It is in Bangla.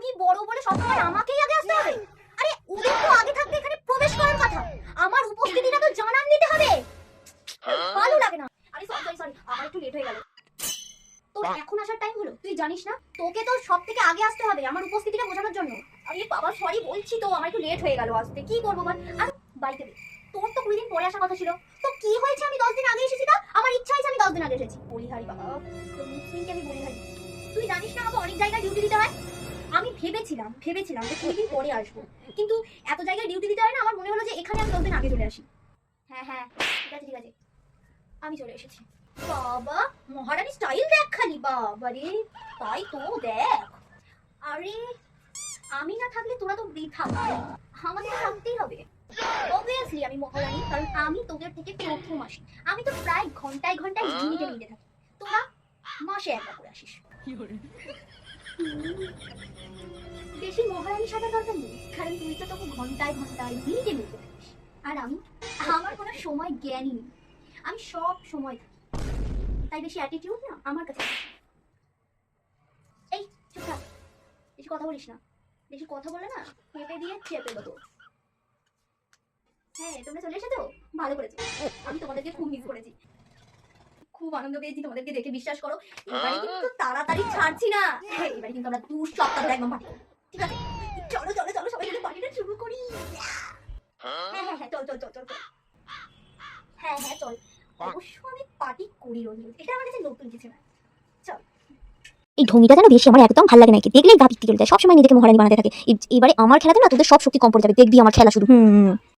আমি বড় বলে সবসময় আমাকেই আগে আসতে হবে। আরে ওদের তো আগে থাকতে এখানে প্রবেশ করার কথা। আমার উপস্থিতিটা তো জানান দিতে হবে। ভালো লাগে না। আরে সরি সরি সরি আমার একটু লেট হয়ে গেল। তোর এখন আসার টাইম হলো তুই জানিস না? তোকে তো সব থেকে আগে আসতে হবে আমার উপস্থিতিটা বোঝানোর জন্য। আরে বাবা সরি বলছি তো আমার একটু লেট হয়ে গেল আসতে। কি করব বল? আর বাইকে দে তোর তো কুড়ি দিন পরে আসার কথা ছিল। তো কি হয়েছে আমি দশ দিন আগে এসেছি না আমার ইচ্ছা হয়েছে আমি দশ দিন আগে এসেছি। বলিহারি বাবা তোর মুসলিমকে আমি বলিহারি? তুই জানিস না আমাকে অনেক জায়গায় ভেবেছিলাম ভেবেছিলাম যে কুড়ি দিন পরে আসব। কিন্তু এত জায়গায় ডিউটি দিতে হয় না আমার মনে হলো যে এখানে আমি দশ দিন আগে চলে আসি। হ্যাঁ হ্যাঁ ঠিক আছে ঠিক আছে। আমি চলে এসেছি। বাবা মহারানী স্টাইল দেখ খালি বাবা রে তাই তো দেখ। আরে আমি না থাকলে তোরা তো বৃথা। আমাদের থাকতেই হবে। অবভিয়াসলি আমি মহারানী কারণ আমি তোদের থেকে প্রথম আসি। আমি তো প্রায় ঘন্টায় ঘন্টায় মিনিটে মিনিটে থাকি। তোরা মাসে একবার করে আসিস। বেশি মহারানী সাজার দরকার নেই। কারণ তুই তো তখন ঘন্টায় ঘন্টায় মিনিটে মিনিটে থাকিস। আর আমি আমার কোনো সময় জ্ঞানই নেই। আমি সব সময় থাকি। তাই বেশি অ্যাটিটিউড না আমার কাছে এই চুপ থাক। বেশি কথা বলিস না। বেশি কথা বলে না পেঁপে দিয়ে চেপে দেবো। হ্যাঁ তোমরা চলে এসেছ? ভালো করেছ। আমি তোমাদেরকে খুব মিস করেছি। খুব আনন্দ পেয়েছি তোমাদেরকে দেখে বিশ্বাস করো। এবারে কিন্তু তাড়াতাড়ি ছাড়ছি না। হ্যাঁ, এবারে কিন্তু আমরা দু সপ্তাহ একদম করব। ঠিক আছে চলো চলো চলো সবাই মিলে পার্টিটা শুরু করি। হ্যাঁ হ্যাঁ হ্যাঁ চল চল চল চল। হ্যাঁ হ্যাঁ চল। অবশ্য আমি পার্টি করি রোজ রোজ। এটা আমার কাছে নতুন কিছু না। চল। এই ঢঙ্গিটা যেন বেশি আমার একদম ভালো লাগে না দেখলে দেখলেই গা পিত্তি চলে যায়। সবসময় নিজেকে মহারানী বানাতে থাকে। এবারে আমার খেলাতে না তোদের সব শক্তি কম পড়ে যাবে। দেখবি আমার খেলা শুরু। হুম।